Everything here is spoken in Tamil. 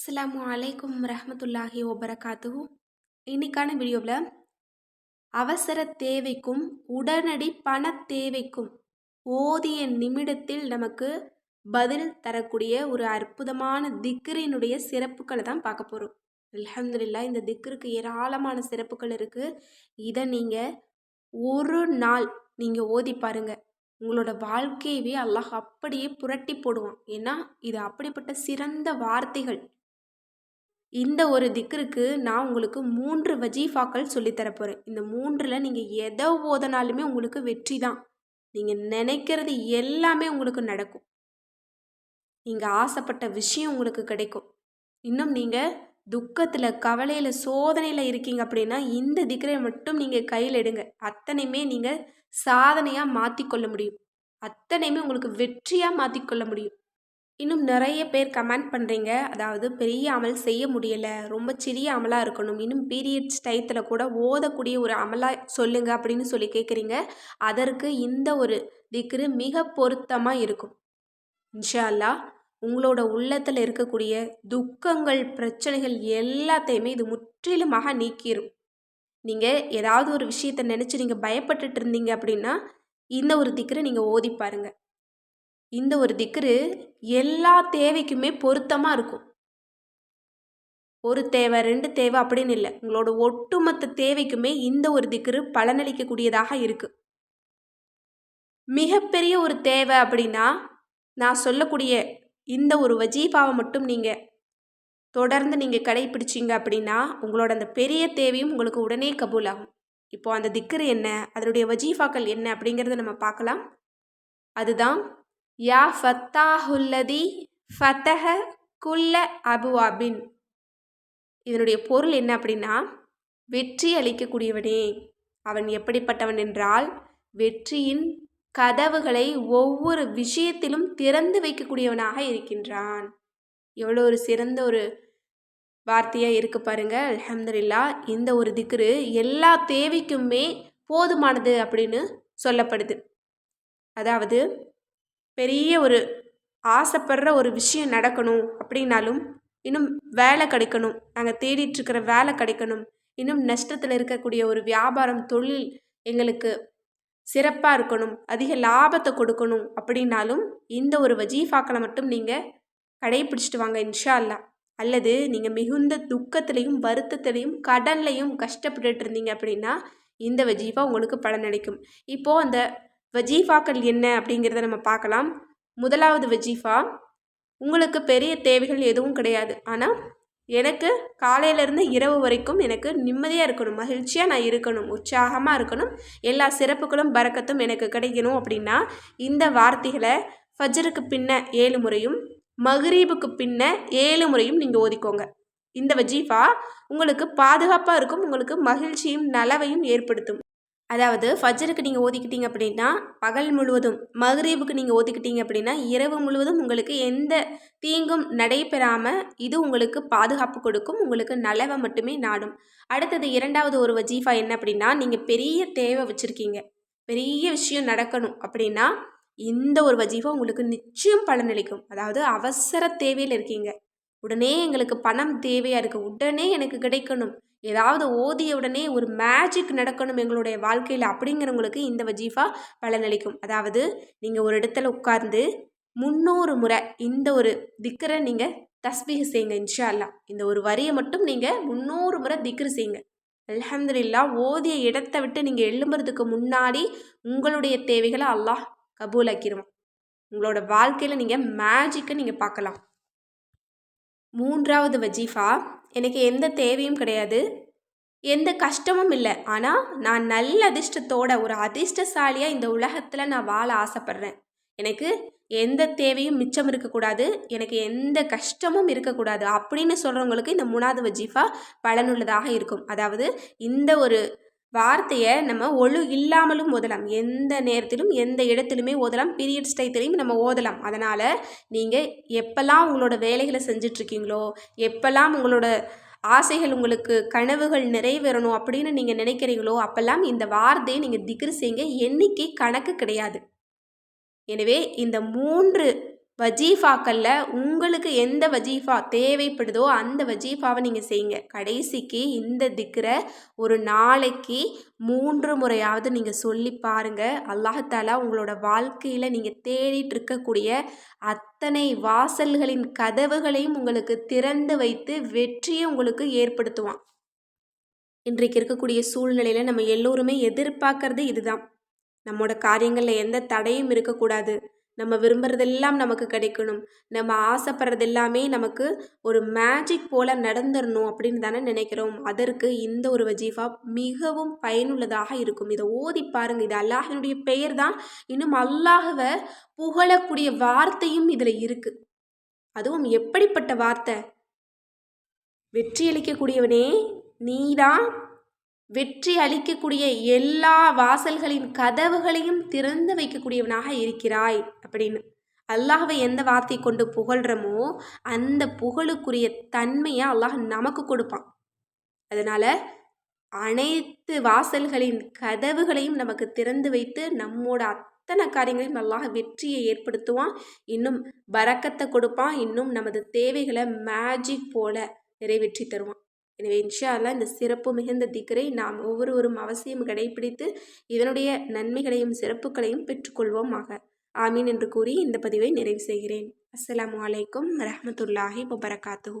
அஸ்லாம் அலைக்கும் ரஹமத்துல்லாஹி வபரகாத்துஹு. இன்னைக்கான வீடியோவில் அவசர தேவைக்கும் உடனடி பண தேவைக்கும் ஓதிய நிமிடத்தில் நமக்கு பதில் தரக்கூடிய ஒரு அற்புதமான திக்ரினுடைய சிறப்புகளை தான் பார்க்க போகிறோம் அலமதுல்லா இந்த திக்ருக்கு ஏராளமான சிறப்புகள் இருக்குது இதை நீங்கள் ஒரு நாள் நீங்கள் ஓதி பாருங்க. உங்களோட வாழ்க்கையவே அல்லாஹ் அப்படியே புரட்டி போடுவான். ஏன்னா இது அப்படிப்பட்ட சிறந்த வார்த்தைகள். இந்த ஒரு திக்ருக்கு நான் உங்களுக்கு மூன்று வஜீஃபாக்கள் சொல்லித்தர போகிறேன் இந்த மூன்றில் நீங்கள் எதை ஓதனாலுமே உங்களுக்கு வெற்றி தான். நீங்கள் நினைக்கிறது எல்லாமே உங்களுக்கு நடக்கும். நீங்கள் ஆசைப்பட்ட விஷயம் உங்களுக்கு கிடைக்கும். இன்னும் நீங்கள் துக்கத்தில் கவலையில் சோதனையில் இருக்கீங்க அப்படின்னா இந்த திக்ரை மட்டும் நீங்கள் கையில் எடுங்க. அத்தனையுமே நீங்கள் சாதனையாக மாற்றிக்கொள்ள முடியும். அத்தனையுமே உங்களுக்கு வெற்றியாக மாற்றிக்கொள்ள முடியும். இன்னும் நிறைய பேர் கமெண்ட் பண்ணுறீங்க அதாவது பெரிய அமல் செய்ய முடியலை. ரொம்ப சிறிய அமலாக இருக்கணும். இன்னும் பீரியட்ஸ் டயத்தில் கூட ஓதக்கூடிய ஒரு அமலாக சொல்லுங்கள் அப்படின்னு சொல்லி கேட்குறீங்க அதற்கு இந்த ஒரு திக்ரு மிக பொருத்தமாக இருக்கும். இன்ஷா அல்லாஹ் உங்களோட உள்ளத்தில் இருக்கக்கூடிய துக்கங்கள் பிரச்சனைகள் எல்லாத்தையுமே இது முற்றிலுமாக நீக்கிடும் நீங்கள் ஏதாவது ஒரு விஷயத்தை நினச்சி நீங்கள் பயப்பட்டுட்டு இருந்தீங்க அப்படின்னா இந்த ஒரு திக்கரை நீங்கள் ஓதி பாருங்கள் இந்த ஒரு திக்ரு எல்லா தேவைக்குமே பொருத்தமாக இருக்கும். ஒரு தேவை ரெண்டு தேவை அப்படின்னு இல்லை. உங்களோட ஒட்டுமொத்த தேவைக்குமே இந்த ஒரு திக்ரு பலனளிக்கக்கூடியதாக இருக்குது மிகப்பெரிய ஒரு தேவை அப்படின்னா நான் சொல்லக்கூடிய இந்த ஒரு வஜீஃபாவை மட்டும் நீங்கள் தொடர்ந்து நீங்கள் கடைப்பிடிச்சிங்க அப்படின்னா உங்களோட அந்த பெரிய தேவையும் உங்களுக்கு உடனே கபூல் ஆகும் இப்போது அந்த திக்ரு என்ன? அதனுடைய வஜீஃபாக்கள் என்ன அப்படிங்கிறத நம்ம பார்க்கலாம். அதுதான் யா ஃபத்தாஹுல்லதி ஃபத்தஹ குல்ல அபுவாபின். இதனுடைய பொருள் என்ன அப்படின்னா வெற்றி அளிக்கக்கூடியவனே. அவன் எப்படிப்பட்டவன் என்றால் வெற்றியின் கதவுகளை ஒவ்வொரு விஷயத்திலும் திறந்து வைக்கக்கூடியவனாக இருக்கின்றான். எவ்வளோ ஒரு சிறந்த ஒரு வார்த்தையாக இருக்கு பாருங்க. அலமதுல்லா இந்த ஒரு திக்ரு எல்லா தேவைக்குமே போதுமானது அப்படின்னு சொல்லப்படுது. அதாவது பெரிய ஒரு ஆசைப்படுற ஒரு விஷயம் நடக்கணும் அப்படின்னாலும் இன்னும் வேலை கிடைக்கணும். நாங்கள் தேடிட்டுருக்கிற வேலை கிடைக்கணும். இன்னும் நஷ்டத்தில் இருக்கக்கூடிய ஒரு வியாபாரம் தொழில் எங்களுக்கு சிறப்பாக இருக்கணும். அதிக லாபத்தை கொடுக்கணும் அப்படின்னாலும் இந்த ஒரு வஜீஃபாக்களை மட்டும் நீங்கள் கடைப்பிடிச்சிட்டு வாங்க இன்ஷா அல்லா அல்லது நீங்கள் மிகுந்த துக்கத்திலையும் வருத்தத்திலையும் கடன்லையும் கஷ்டப்பட்டுட்டு இருந்தீங்க அப்படின்னா இந்த வஜீஃபா உங்களுக்கு பலனளிக்கும். இப்போது அந்த வஜீஃபாக்கள் என்ன அப்படிங்கிறத நம்ம பார்க்கலாம். முதலாவது வஜீஃபா உங்களுக்கு பெரிய தேவைகள் எதுவும் கிடையாது. ஆனால் எனக்கு காலையிலேருந்து இரவு வரைக்கும் எனக்கு நிம்மதியாக இருக்கணும். மகிழ்ச்சியாக நான் இருக்கணும். உற்சாகமாக இருக்கணும். எல்லா சிறப்புகளும் பறக்கத்தும் எனக்கு கிடைக்கணும். அப்படின்னா இந்த வார்த்தைகளை ஃபஜருக்கு பின்ன ஏழு முறையும் மகரீபுக்கு பின்ன ஏழு முறையும் நீங்கள் ஓதிக்கோங்க. இந்த வஜீஃபா உங்களுக்கு பாதுகாப்பாக இருக்கும். உங்களுக்கு மகிழ்ச்சியும் நலவையும் ஏற்படுத்தும். அதாவது ஃபஜ்ருக்கு நீங்கள் ஓதிக்கிட்டீங்க அப்படின்னா பகல் முழுவதும் மகரீபுக்கு நீங்கள் ஓதிக்கிட்டீங்க அப்படின்னா இரவு முழுவதும் உங்களுக்கு எந்த தீங்கும் நடைபெறாமல் இது உங்களுக்கு பாதுகாப்பு கொடுக்கும் உங்களுக்கு நலவை மட்டுமே நாடும். அடுத்தது இரண்டாவது ஒரு வஜீஃபா என்ன அப்படின்னா நீங்கள் பெரிய தேவை வச்சுருக்கீங்க. பெரிய விஷயம் நடக்கணும் அப்படின்னா இந்த ஒரு வஜீஃபா உங்களுக்கு நிச்சயம் பலனளிக்கும் அதாவது அவசர தேவையில் இருக்கீங்க. உடனே எங்களுக்கு பணம் தேவையாக இருக்குது உடனே எனக்கு கிடைக்கணும். ஏதாவது ஓதிய உடனே ஒரு மேஜிக் நடக்கணும் எங்களுடைய வாழ்க்கையில் அப்படிங்கிறவங்களுக்கு இந்த வஜீஃபா பலனளிக்கும். அதாவது நீங்கள் ஒரு இடத்துல உட்கார்ந்து முன்னூறு முறை இந்த ஒரு திக்கரை நீங்கள் தஸ்பீக செய்யுங்க இன்ஷா அல்லா இந்த ஒரு வரியை மட்டும் நீங்கள் முந்நூறு முறை திக்ரு செய்யுங்க. அலமதுல்லா ஓதிய இடத்த விட்டு நீங்கள் எழும்புறதுக்கு முன்னாடி உங்களுடைய தேவைகளை அல்லாஹ் கபூலாக்கிடுவான் உங்களோட வாழ்க்கையில் நீங்கள் மேஜிக்கை நீங்கள் பார்க்கலாம். மூன்றாவது வஜீஃபா எனக்கு எந்த தேவையும் கிடையாது. எந்த கஷ்டமும் இல்லை. ஆனால் நான் நல்ல அதிர்ஷ்டத்தோட ஒரு அதிர்ஷ்டசாலியாக இந்த உலகத்தில் நான் வாழ ஆசைப்பட்றேன். எனக்கு எந்த தேவையும் மிச்சம் இருக்கக்கூடாது. எனக்கு எந்த கஷ்டமும் இருக்கக்கூடாது. அப்படின்னு சொல்கிறவங்களுக்கு இந்த மூணாவது வஜீஃபா பலனுள்ளதாக இருக்கும். அதாவது இந்த ஒரு வார்த்தையை நம்ம ஒழு இல்லாமலும் ஓதலாம். எந்த நேரத்திலும் எந்த இடத்திலுமே ஓதலாம். பீரியட்ஸ் டைத்திலையும் நம்ம ஓதலாம். அதனால் நீங்கள் எப்போல்லாம் உங்களோட வேலைகளை செஞ்சிட்ருக்கீங்களோ எப்போல்லாம் உங்களோட ஆசைகள் உங்களுக்கு கனவுகள் நிறைவேறணும் அப்படின்னு நீங்கள் நினைக்கிறீங்களோ அப்போல்லாம் இந்த வார்த்தையை நீங்கள் திக்ரு செய்யுங்க எண்ணிக்கை கணக்கு கிடையாது. எனவே இந்த மூன்று வஜீஃபாக்களில் உங்களுக்கு எந்த வஜீஃபா தேவைப்படுதோ அந்த வஜீஃபாவை நீங்கள் செய்யுங்க. கடைசிக்கு இந்த திக்கரை ஒரு நாளைக்கு மூன்று முறையாவது நீங்கள் சொல்லி பாருங்கள் அல்லாஹாலா உங்களோட வாழ்க்கையில் நீங்கள் தேடிட்டு இருக்கக்கூடிய அத்தனை வாசல்களின் கதவுகளையும் உங்களுக்கு திறந்து வைத்து வெற்றியை உங்களுக்கு ஏற்படுத்துவான். இன்றைக்கு இருக்கக்கூடிய சூழ்நிலையில் நம்ம எல்லோருமே எதிர்பார்க்கறது இதுதான். நம்மளோட காரியங்களில் எந்த தடையும் இருக்கக்கூடாது. நம்ம விரும்புகிறதெல்லாம் நமக்கு கிடைக்கணும். நம்ம ஆசைப்படுறது எல்லாமே நமக்கு ஒரு மேஜிக் போல் நடந்துடணும் அப்படின்னு தானே நினைக்கிறோம். அதற்கு இந்த ஒரு வஜீஃபா மிகவும் பயனுள்ளதாக இருக்கும். இதை ஓதி பாருங்கள் இது அல்லாஹினுடைய பெயர் தான். இன்னும் அல்லாஹுவை புகழக்கூடிய வார்த்தையும் இதில் இருக்குது அதுவும் எப்படிப்பட்ட வார்த்தை? வெற்றி அளிக்கக்கூடியவனே நீதான் வெற்றி அளிக்கக்கூடிய எல்லா வாசல்களின் கதவுகளையும் திறந்து வைக்கக்கூடியவனாக இருக்கிறாய் அப்படின்னு அல்லாஹவை எந்த வார்த்தை கொண்டு புகழ்கிறோமோ அந்த புகழுக்குரிய தன்மையை அல்லாஹ் நமக்கு கொடுப்பான். அதனால் அனைத்து வாசல்களின் கதவுகளையும் நமக்கு திறந்து வைத்து நம்மோட அத்தனை காரியங்களையும் அல்லாஹ் வெற்றியை ஏற்படுத்துவான். இன்னும் பறக்கத்தை கொடுப்பான். இன்னும் நமது தேவைகளை மேஜிக் போல நிறைவேற்றி தருவான். எனவே இன்ஷா அல்லா இந்த சிறப்பு மிகுந்த திக்கரை நாம் ஒவ்வொருவரும் அவசியம் கடைபிடித்து இதனுடைய நன்மைகளையும் சிறப்புகளையும் பெற்றுக்கொள்வோமாக. ஆமீன் என்று கூறி இந்த பதிவை நிறைவு செய்கிறேன். அஸ்லாம் வலைக்கம் ரஹமத்துல்லாஹி வபரகாத்து